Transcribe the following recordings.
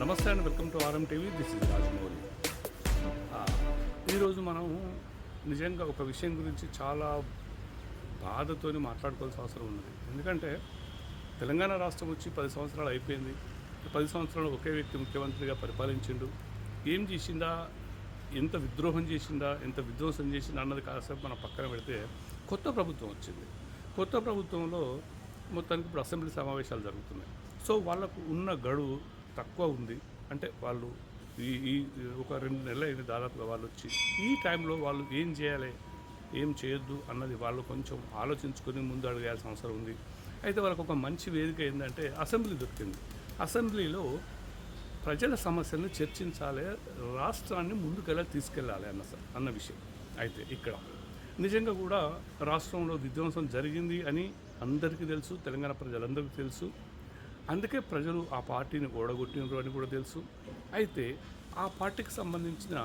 నమస్తే and welcome to RM TV this is Rajamouli. ఈరోజు మనం నిజంగా ఒక విషయం గురించి చాలా బాధతో మాట్లాడుకోవాల్సిన అవసరం ఉన్నది. ఎందుకంటే తెలంగాణ రాష్ట్రం వచ్చి పది సంవత్సరాలు అయిపోయింది. పది సంవత్సరాలు ఒకే వ్యక్తి ముఖ్యమంత్రిగా పరిపాలించిండు. ఏం చేసిందా? ఎంత విద్రోహం చేసిందా? ఎంత విధ్వంసం చేసిందా అన్నది కాసేపు మనం పక్కన పెడితే కొత్త ప్రభుత్వం వచ్చింది. కొత్త ప్రభుత్వంలో మొత్తానికి ఇప్పుడు అసెంబ్లీ సమావేశాలు జరుగుతున్నాయి. సో వాళ్ళకు ఉన్న గడువు తక్కువ ఉంది. అంటే వాళ్ళు ఈ ఈ ఒక రెండు నెలలు అయింది దాదాపుగా వాళ్ళు వచ్చి. ఈ టైంలో వాళ్ళు ఏం చేయాలి ఏం చేయొద్దు అన్నది వాళ్ళు కొంచెం ఆలోచించుకొని ముందు అడగాల్సిన అవసరం ఉంది. అయితే వాళ్ళకు ఒక మంచి వేదిక ఏంటంటే అసెంబ్లీ దొరికింది. అసెంబ్లీలో ప్రజల సమస్యలను చర్చించాలి రాష్ట్రాన్ని ముందుకెలా తీసుకెళ్ళాలి అన్న అన్న విషయం అయితే ఇక్కడ. నిజంగా కూడా రాష్ట్రంలో విధ్వంసం జరిగింది అని అందరికీ తెలుసు తెలంగాణ ప్రజలందరికీ తెలుసు. అందుకే ప్రజలు ఆ పార్టీని ఓడగొట్టినరు అని కూడా తెలుసు. అయితే ఆ పార్టీకి సంబంధించిన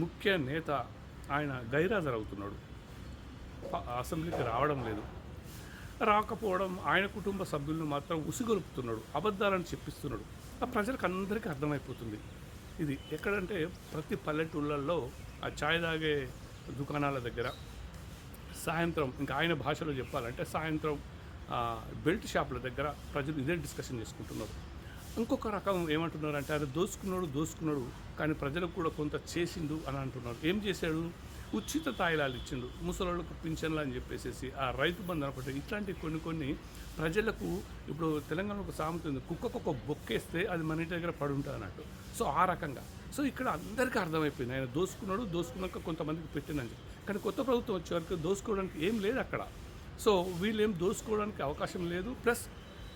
ముఖ్య నేత ఆయన గైరాజరవుతున్నాడు అసెంబ్లీకి రావడం లేదు. రాకపోవడం ఆయన కుటుంబ సభ్యులను మాత్రం ఉసిగొలుపుతున్నాడు అబద్ధాలను చెప్పిస్తున్నాడు. ఆ ప్రజలకు అందరికీ అర్థమైపోతుంది. ఇది ఎక్కడంటే ప్రతి పల్లెటూళ్ళల్లో ఆ ఛాయ్ తాగే దుకాణాల దగ్గర సాయంత్రం ఇంకా ఆయన భాషలో చెప్పాలంటే సాయంత్రం బెల్ట్ షాపుల దగ్గర ప్రజలు ఇదే డిస్కషన్ చేసుకుంటున్నారు. ఇంకొక రకం ఏమంటున్నారు అంటే అది దోసుకున్నాడు దోసుకున్నాడు కానీ ప్రజలకు కూడా కొంత చేసిండు అని అంటున్నారు. ఏం చేశాడు? ఉచిత తాయిలాలు ఇచ్చిండు. ముసలోళ్ళకు పింఛన్లు అని చెప్పేసి ఆ రైతు బంధు అనమాట ఇట్లాంటి కొన్ని కొన్ని ప్రజలకు ఇప్పుడు తెలంగాణలో ఒక సామెత ఉంది కుక్కకు ఒక బొక్కేస్తే అది మన ఇంటి దగ్గర పడి ఉంటుంది అన్నట్టు. సో ఆ రకంగా. సో ఇక్కడ అందరికీ అర్థమైపోయింది. ఆయన దోసుకున్నాడు దోసుకున్నాక కొంతమందికి పెట్టిందని చెప్పి. కానీ కొత్త ప్రభుత్వం వచ్చే వరకు దోసుకోవడానికి ఏం లేదు అక్కడ. సో వీళ్ళేం దోసుకోవడానికి అవకాశం లేదు. ప్లస్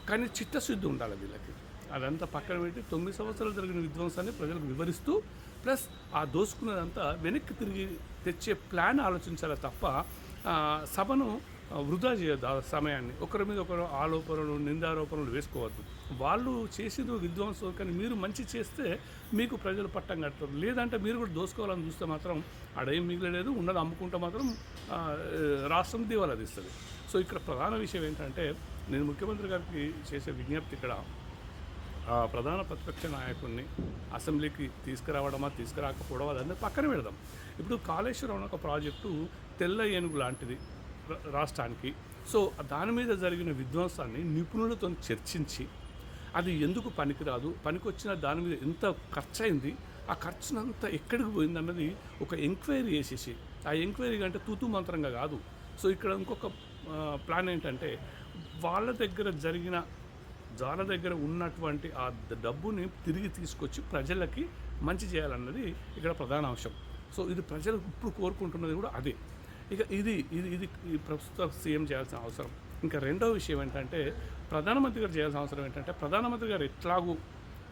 కానీ చిత్తశుద్ధి ఉండాలి వీళ్ళకి. అదంతా పక్కన పెట్టి తొమ్మిది సంవత్సరాలు జరిగిన విధ్వంసాన్ని ప్రజలకు వివరిస్తూ ప్లస్ ఆ దోసుకున్నదంతా వెనక్కి తిరిగి తెచ్చే ప్లాన్ ఆలోచించాలి తప్ప సభను వృధా చేయొద్దు ఆ సమయాన్ని. ఒకరి మీద ఒకరు ఆరోపణలు నిందారోపణలు వేసుకోవద్దు. వాళ్ళు చేసేది విధ్వంసం కానీ మీరు మంచి చేస్తే మీకు ప్రజలు పట్టం కడతారు. లేదంటే మీరు కూడా దోసుకోవాలని చూస్తే మాత్రం ఆడేం మిగిలలేదు ఉన్నది అమ్ముకుంటే మాత్రం రాష్ట్రం దివాలా తీస్తుంది. సో ఇక్కడ ప్రధాన విషయం ఏంటంటే నేను ముఖ్యమంత్రి గారికి చేసే విజ్ఞప్తి ఇక్కడ ప్రధాన ప్రతిపక్ష నాయకుడిని అసెంబ్లీకి తీసుకురావడమా తీసుకురాకపోవడం అదన్నీ పక్కన పెడదాం. ఇప్పుడు కాళేశ్వరం ఒక ప్రాజెక్టు తెల్ల ఏనుగు లాంటిది రాష్ట్రానికి. సో దాని మీద జరిగిన విధ్వంసాన్ని నిపుణులతో చర్చించి అది ఎందుకు పనికిరాదు పనికొచ్చిన దాని మీద ఎంత ఖర్చు అయింది ఆ ఖర్చునంతా ఎక్కడికి పోయింది అన్నది ఒక ఎంక్వైరీ చేసేసి ఆ ఎంక్వైరీ అంటే తూతు మంత్రంగా కాదు. సో ఇక్కడ ఇంకొక ప్లాన్ ఏంటంటే వాళ్ళ దగ్గర జరిగిన వాళ్ళ దగ్గర ఉన్నటువంటి ఆ డబ్బుని తిరిగి తీసుకొచ్చి ప్రజలకి మంచి చేయాలన్నది ఇక్కడ ప్రధాన అంశం. సో ఇది ప్రజలు ఇప్పుడు కోరుకుంటున్నది కూడా అదే. ఇక ఇది ఇది ఇది ప్రస్తుత సీఎం చేయాల్సిన అవసరం. ఇంకా రెండో విషయం ఏంటంటే ప్రధానమంత్రి గారు చేయాల్సిన అవసరం ఏంటంటే ప్రధానమంత్రి గారు ఎట్లాగూ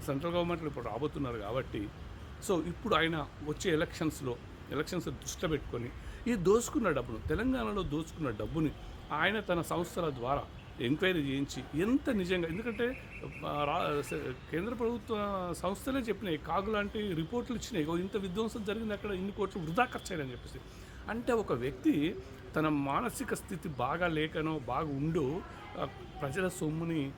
సెంట్రల్ గవర్నమెంట్లో ఇప్పుడు రాబోతున్నారు కాబట్టి సో ఇప్పుడు ఆయన వచ్చే ఎలక్షన్స్లో ఎలక్షన్స్ దృష్టి పెట్టుకొని ఈ దోచుకున్న డబ్బును తెలంగాణలో దోచుకున్న డబ్బుని ఆయన తన సంస్థల ద్వారా ఎంక్వైరీ చేయించి ఎంత నిజంగా ఎందుకంటే కేంద్ర ప్రభుత్వ సంస్థలే చెప్పినాయి కాగు లాంటి రిపోర్ట్లు ఇచ్చినాయి ఇంత విధ్వంసం జరిగింది అక్కడ ఇన్ని కోట్లు వృధా ఖర్చు చెప్పేసి. అంటే ఒక వ్యక్తి తన మానసిక స్థితి బాగా లేకనో బాగా ఉండు ప్రజల సొమ్ముని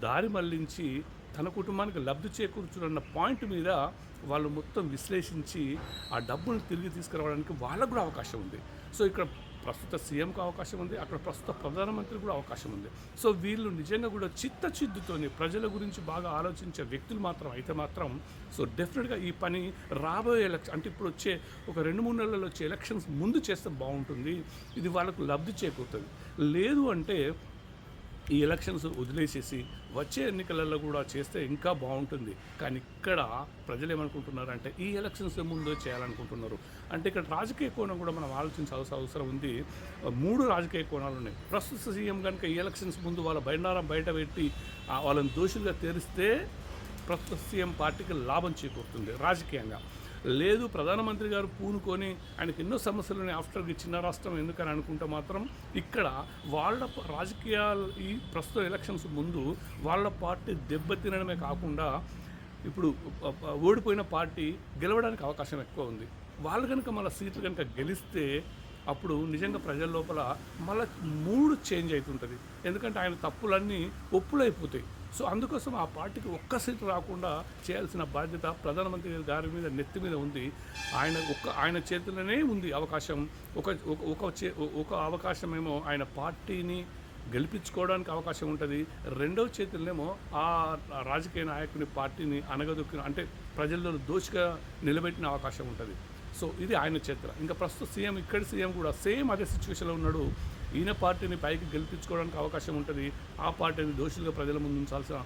దారి మళ్ళించి తన కుటుంబానికి లబ్ధి చేకూర్చునన్న పాయింట్ మీద వాళ్ళు మొత్తం విశ్లేషించి ఆ డబ్బును తిరిగి తీసుకురావడానికి వాళ్ళకు కూడా అవకాశం ఉంది. సో ఇక్కడ ప్రస్తుత సీఎంకు అవకాశం ఉంది అక్కడ ప్రస్తుత ప్రధానమంత్రి కూడా అవకాశం ఉంది. సో వీళ్ళు నిజంగా కూడా చిత్తచిద్దుతోని ప్రజల గురించి బాగా ఆలోచించే వ్యక్తులు మాత్రం అయితే మాత్రం సో డెఫినెట్గా ఈ పని రాబోయే ఎలక్షన్ అంటే ఇప్పుడు వచ్చే ఒక రెండు మూడు నెలల్లో వచ్చే ఎలక్షన్స్ ముందు చేస్తే బాగుంటుంది. ఇది వాళ్ళకు లబ్ధి చేకూరుతుంది. లేదు అంటే ఈ ఎలక్షన్స్ వదిలేసేసి వచ్చే ఎన్నికలలో కూడా చేస్తే ఇంకా బాగుంటుంది. కానీ ఇక్కడ ప్రజలు ఏమనుకుంటున్నారు అంటే ఈ ఎలక్షన్స్ ముందు చేయాలనుకుంటున్నారు. అంటే ఇక్కడ రాజకీయ కోణం కూడా మనం ఆలోచించాల్సిన అవసరం ఉంది. మూడు రాజకీయ కోణాలు ఉన్నాయి. ప్రస్తుత సీఎం కనుక ఈ ఎలక్షన్స్ ముందు వాళ్ళ బండారం బయట పెట్టి వాళ్ళని దోషులుగా తెరిస్తే ప్రస్తుత సీఎం పార్టీకి లాభం చేకూరుతుంది రాజకీయంగా. లేదు ప్రధానమంత్రి గారు పూనుకొని ఆయనకి ఎన్నో సమస్యలు ఉన్నాయి ఆఫ్టర్ చిన్న రాష్ట్రం ఎందుకని అనుకుంటే మాత్రం ఇక్కడ వాళ్ళ రాజకీయాలు ఈ ప్రస్తుత ఎలక్షన్స్ ముందు వాళ్ళ పార్టీ దెబ్బతినడమే కాకుండా ఇప్పుడు ఓడిపోయిన పార్టీ గెలవడానికి అవకాశం ఎక్కువ ఉంది. వాళ్ళు కనుక మళ్ళీ సీట్లు కనుక గెలిస్తే అప్పుడు నిజంగా ప్రజల లోపల మళ్ళీ మూడు చేంజ్ అవుతుంటుంది ఎందుకంటే ఆయన తప్పులన్నీ ఒప్పులైపోతాయి. సో అందుకోసం ఆ పార్టీకి ఒక్క సీటు రాకుండా చేయాల్సిన బాధ్యత ప్రధానమంత్రి గారి మీద నెత్తి మీద ఉంది. ఆయన ఒక్క ఆయన చేతిలోనే ఉంది అవకాశం. ఒక ఒక- ఒక చే- ఒక అవకాశం ఏమో ఆయన పార్టీని గెలిపించుకోవడానికి అవకాశం ఉంటుంది. రెండవ చేతుల్నేమో ఆ రాజకీయ నాయకుని పార్టీని అనగదొక్కిన అంటే ప్రజల్లో దోషిగా నిలబెట్టిన అవకాశం ఉంటుంది. సో ఇది ఆయన చేతిలో. ఇంకా ప్రస్తుత సీఎం ఇక్కడ సీఎం కూడా సేమ్ అదే సిచ్యువేషన్లో ఉన్నాడు. ఈయన పార్టీని పైకి గెలిపించుకోవడానికి అవకాశం ఉంటుంది ఆ పార్టీని దోషులుగా ప్రజల ముందు ఉంచాల్సిన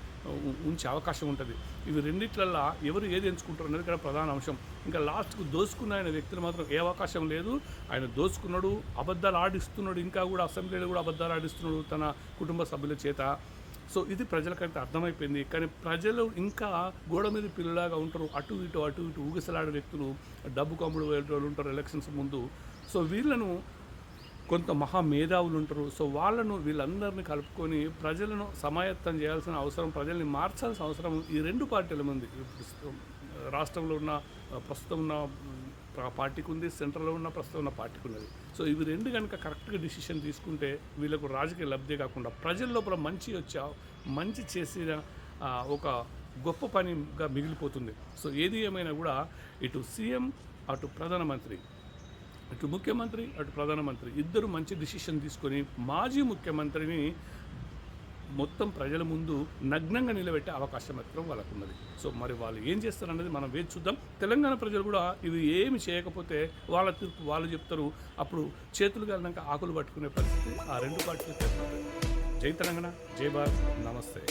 ఉంచే అవకాశం ఉంటుంది. ఇవి రెండిట్లల్లా ఎవరు ఏది ఎంచుకుంటారు అనేది ఇక్కడ ప్రధాన అంశం. ఇంకా లాస్ట్కు దోసుకున్న ఆయన వ్యక్తులు మాత్రం ఏ అవకాశం లేదు. ఆయన దోసుకున్నాడు అబద్ధాలు ఆడిస్తున్నాడు ఇంకా కూడా అసెంబ్లీలో కూడా అబద్ధాలు ఆడిస్తున్నాడు తన కుటుంబ సభ్యుల చేత. సో ఇది ప్రజలకైతే అర్థమైపోయింది. కానీ ప్రజలు ఇంకా గోడ మీద పిల్లలాగా ఉంటారు అటు ఇటు అటు ఇటు ఊగిసలాడే వ్యక్తులు డబ్బు కమ్ముడు వాళ్ళు ఉంటారు ఎలక్షన్స్ ముందు. సో వీళ్ళను కొంత మహా మేధావులు ఉంటారు. సో వాళ్ళను వీళ్ళందరినీ కలుపుకొని ప్రజలను సమాయత్తం చేయాల్సిన అవసరం ప్రజల్ని మార్చాల్సిన అవసరం ఈ రెండు పార్టీల ఉంది రాష్ట్రంలో ఉన్న ప్రస్తుతం ఉన్న పార్టీకి ఉంది సెంట్రల్లో ఉన్న ప్రస్తుతం ఉన్న పార్టీకి ఉన్నది. సో ఇవి రెండు కనుక కరెక్ట్గా డిసిషన్ తీసుకుంటే వీళ్ళకు రాజకీయ లబ్ధి కాకుండా ప్రజల లోపల మంచి వచ్చా మంచి చేసిన ఒక గొప్ప పనిగా మిగిలిపోతుంది. సో ఏది ఏమైనా కూడా ఇటు సీఎం అటు ప్రధానమంత్రి అటు ముఖ్యమంత్రి అటు ప్రధానమంత్రి ఇద్దరు మంచి డిసిషన్ తీసుకొని మాజీ ముఖ్యమంత్రిని మొత్తం ప్రజల ముందు నగ్నంగా నిలబెట్టే అవకాశం మాత్రం వాళ్ళకున్నది. సో మరి వాళ్ళు ఏం చేస్తారన్నది మనం వేచి చూద్దాం. తెలంగాణ ప్రజలు కూడా ఇవి ఏమి చేయకపోతే వాళ్ళ తీర్పు వాళ్ళు చెప్తారు. అప్పుడు చేతులు కలినాక ఆకులు పట్టుకునే పరిస్థితి ఆ రెండు పార్టీలు జై తెలంగాణ జై భారత్ నమస్తే.